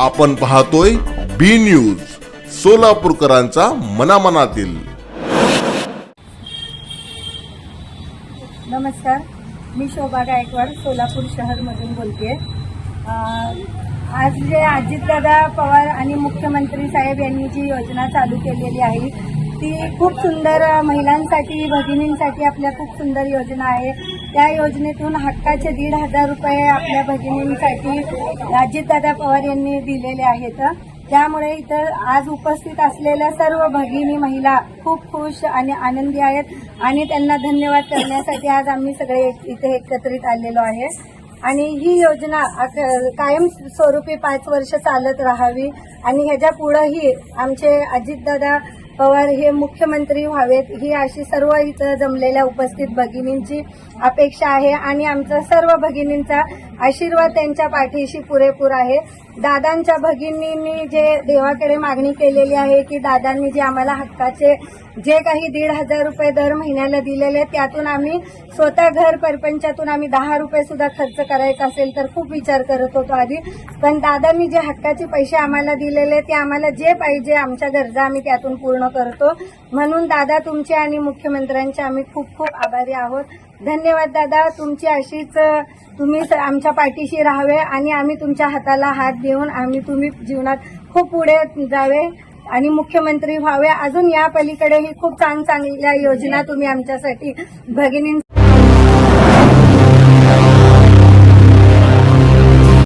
आपण पाहतोय बी न्यूज सोलापूरकरांचा मनामनातील. नमस्कार मी शोभा गायकवाड सोलापूर शहरमधून बोलते आज जे अजितदादा पवार आणि मुख्यमंत्री साहेब यांनी जी योजना चालू केलेली आहे ती खूप सुंदर महिलांसाठी भगिनींसाठी आपल्या खूप सुंदर योजना आहे. त्या योजनेतून हक्काचे दीड हजार रुपये आपल्या भगिनींसाठी अजितदादा पवार यांनी दिलेले आहेत. त्यामुळे इथं आज उपस्थित असलेल्या सर्व भगिनी महिला खूप खुश आणि आनंदी आहेत आणि त्यांना धन्यवाद करण्यासाठी आज आम्ही सगळे एक- इथे एकत्रित आलेलो आहे. आणि ही योजना कायम स्वरूपी पाच वर्ष चालत राहावी आणि ह्याच्या पुढंही आमचे अजितदादा पवार हे मुख्यमंत्री व्हावेत ही अशी सर्व इथं जमलेल्या उपस्थित भगिनींची अपेक्षा आहे आणि आमचा सर्व भगिनींचा आशीर्वाद त्यांच्या पाठीशी पुरेपूर आहे. दादांच्या भगिनींनी जे देवाकडे मागणी केलेली आहे की दादांनी जे आम्हाला हक्काचे जे काही दीड हजार रुपये दर महिन्याला दिलेले त्यातून आम्ही स्वतः घर परपंचातून आम्ही दहा रुपये सुद्धा खर्च करायचा असेल तर खूप विचार करत होतो आधी. पण दादांनी जे हक्काचे पैसे आम्हाला दिलेले ते आम्हाला जे पाहिजे आमच्या गरजा आम्ही त्यातून पूर्ण करतो. म्हणून दादा तुमचे आणि मुख्यमंत्र्यांचे आम्ही खूप खूप आभारी आहोत. धन्यवाद दादा. तुमची अशीच तुम्ही आमच्या पाठीशी राहावे आणि आम्ही तुमच्या हाताला हात देऊन आम्ही तुम्ही जीवनात खूप पुढे जावे आणि मुख्यमंत्री व्हावे. अजून या पलीकडेही खूप चांग चांगल्या योजना तुम्ही आमच्यासाठी भगिनी